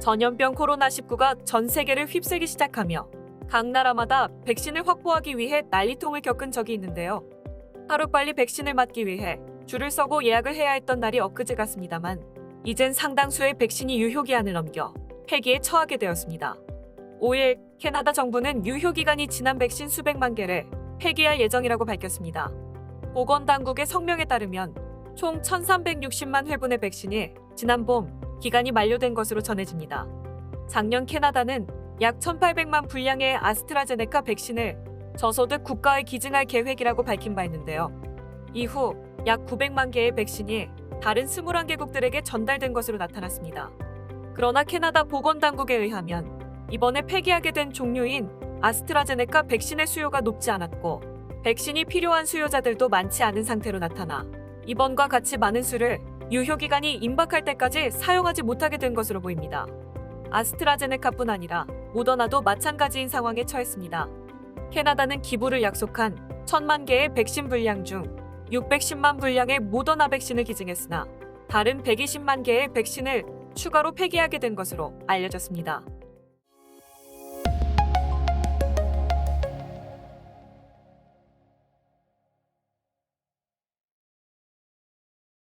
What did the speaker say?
전염병 코로나19가 전 세계를 휩쓸기 시작하며 각 나라마다 백신을 확보하기 위해 난리통을 겪은 적이 있는데요. 하루빨리 백신을 맞기 위해 줄을 서고 예약을 해야 했던 날이 엊그제 같습니다만 이젠 상당수의 백신이 유효기한을 넘겨 폐기에 처하게 되었습니다. 5일 캐나다 정부는 유효기간이 지난 백신 수백만 개를 폐기할 예정이라고 밝혔습니다. 보건당국의 성명에 따르면 총 1,360만 회분의 백신이 지난 봄 기간이 만료된 것으로 전해집니다. 작년 캐나다는 약 1,800만 분량의 아스트라제네카 백신을 저소득 국가에 기증할 계획이라고 밝힌 바 있는데요. 이후 약 900만 개의 백신이 다른 21개국들에게 전달된 것으로 나타났습니다. 그러나 캐나다 보건당국에 의하면 이번에 폐기하게 된 종류인 아스트라제네카 백신의 수요가 높지 않았고 백신이 필요한 수요자들도 많지 않은 상태로 나타나 이번과 같이 많은 수를 유효기간이 임박할 때까지 사용하지 못하게 된 것으로 보입니다. 아스트라제네카뿐 아니라 모더나도 마찬가지인 상황에 처했습니다. 캐나다는 기부를 약속한 1000만 개의 백신 분량 중 610만 분량의 모더나 백신을 기증했으나 다른 120만 개의 백신을 추가로 폐기하게 된 것으로 알려졌습니다.